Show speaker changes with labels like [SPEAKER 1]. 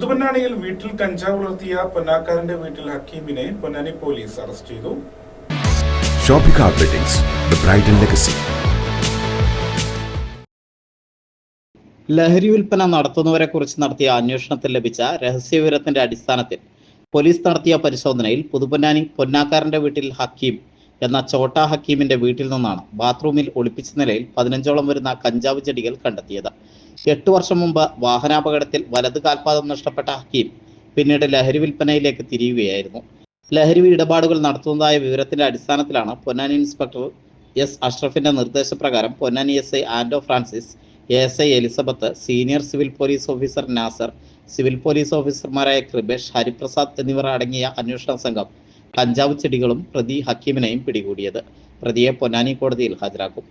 [SPEAKER 1] പുതുപൊന്നാനിയിൽ വീട്ടിൽ കഞ്ചാവ് വളർത്തിയ പൊന്നാക്കാരന്റെ വീട്ടിൽ ഹക്കീമിനെ പൊന്നാനി പോലീസ് അറസ്റ്റ് ചെയ്തു
[SPEAKER 2] shopping Weddings, the bright and legacy.
[SPEAKER 3] ലഹരി വിൽപ്പന നടത്തുന്നവരെ കുറിച്ച് നടത്തിയ അന്വേഷണത്തിൽ ലഭിച്ച രഹസ്യവിവരത്തിന്റെ അടിസ്ഥാനത്തിൽ പോലീസ് നടത്തിയ പരിശോധനയിൽ പുതുപൊന്നാനി പൊന്നാക്കാരന്റെ വീട്ടിൽ ഹക്കീം എന്ന ചോട്ട ഹക്കീമിന്റെ വീട്ടിൽ നിന്നാണ് ബാത്റൂമിൽ ഒളിപ്പിച്ച നിലയിൽ പതിനഞ്ചോളം വരുന്ന കഞ്ചാവ് ചെടികൾ കണ്ടെത്തിയത് എട്ടു വർഷം മുമ്പ് വാഹനാപകടത്തിൽ വലത് കാൽപാദം നഷ്ടപ്പെട്ട ഹക്കീം പിന്നീട് ലഹരി വിൽപ്പനയിലേക്ക് തിരിയുകയായിരുന്നു. ലഹരി ഇടപാടുകൾ നടത്തുന്നതായ വിവരത്തിന്റെ അടിസ്ഥാനത്തിലാണ് പൊന്നാനി ഇൻസ്പെക്ടർ എസ് അഷ്റഫിന്റെ നിർദ്ദേശപ്രകാരം Ponnani S I Anto Francis S I Elizabeth senior civil police officer Nasar civil police ഓഫീസർമാരായ കൃപേഷ് ഹരിപ്രസാദ് എന്നിവർ അടങ്ങിയ അന്വേഷണ സംഘം കഞ്ചാവ് ചെടികളും പ്രതി ഹക്കീമിനെയും പിടികൂടിയത്. പ്രതിയെ പൊന്നാനി കോടതിയിൽ ഹാജരാക്കും.